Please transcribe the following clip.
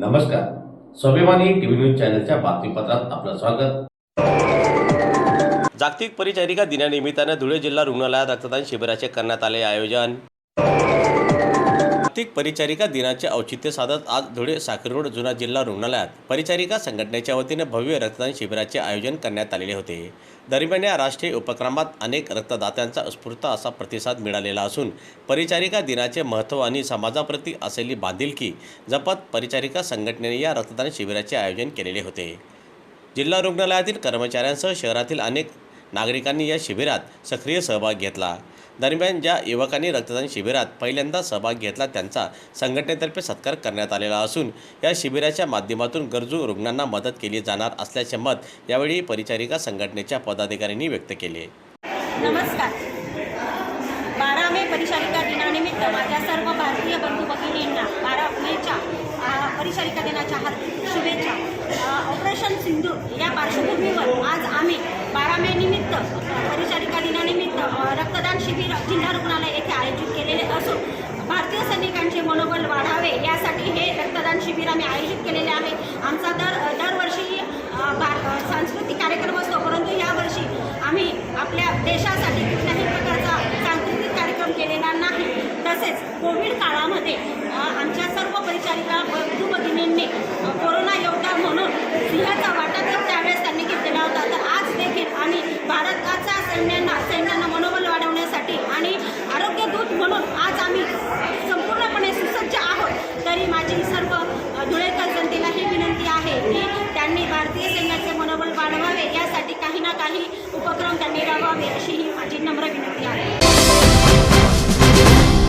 नमस्कार. स्वाभिमानी TV news चॅनलच्या बातमीपत्रात आपलं स्वागत. जागतिक परिचारिका दिनानिमित्तानं धुळे जिल्हा रुग्णालयात रक्तदान शिबिराचे करण्यात आले आयोजन. जागतिक परिचारिका दिनाचे औचित्य साधत आज धुळे साखर रोड जुना जिल्हा रुग्णालयात परिचारिका संघटनेच्या वतीने भव्य रक्तदान शिबिराचे आयोजन करण्यात आलेले होते. दरम्यान या राष्ट्रीय उपक्रमात अनेक रक्तदात्यांचा उत्स्फूर्त असा प्रतिसाद मिळालेला असून परिचारिका दिनाचे महत्त्व आणि समाजाप्रती असलेली बांधिलकी जपत परिचारिका संघटनेने या रक्तदान शिबिराचे आयोजन केलेले होते. जिल्हा रुग्णालयातील कर्मचाऱ्यांसह शहरातील अनेक नागरिकांनी या शिबिरात सक्रिय सहभाग घेतला. दरम्यान ज्या युवकांनी रक्तदान शिबिरात पहिल्यांदा सहभाग घेतला त्यांचा संघटनेतर्फे सत्कार करण्यात आलेला असून या शिबिराच्या माध्यमातून गरजू रुग्णांना मदत केली जाणार असल्याचे मत यावेळी परिचारिका संघटनेच्या पदाधिकाऱ्यांनी व्यक्त केले. नमस्कार. बारा मे परिचारिका दिनानिमित्त माझ्या सर्व भारतीय बंधू भगिनींना बारा मेच्या परिचारिका दिनाच्या हार्दिक शुभेच्छा. ऑपरेशन सिंधू या पार्श्वभूमीवर आज आम्ही बारा मे निमित्त अ, परिचारिका दिनानिमित्त रक्तदान शिबिर जिल्हा रुग्णालय येथे आयोजित केलेले असून भारतीय सैनिकांचे मनोबल वाढावे यासाठी हे रक्तदान शिबिर आम्ही आयोजित केलेले आहे. आमचा दर दरवर्षी सांस्कृतिक कार्यक्रम असतो परंतु यावर्षी आम्ही आपल्या देशासाठी कुठल्याही प्रकारचा सांस्कृतिक कार्यक्रम केलेला नाही. तसेच कोविड काळामध्ये आमच्या सर्व परिचारिका बंधू भगिनींनी ni partidos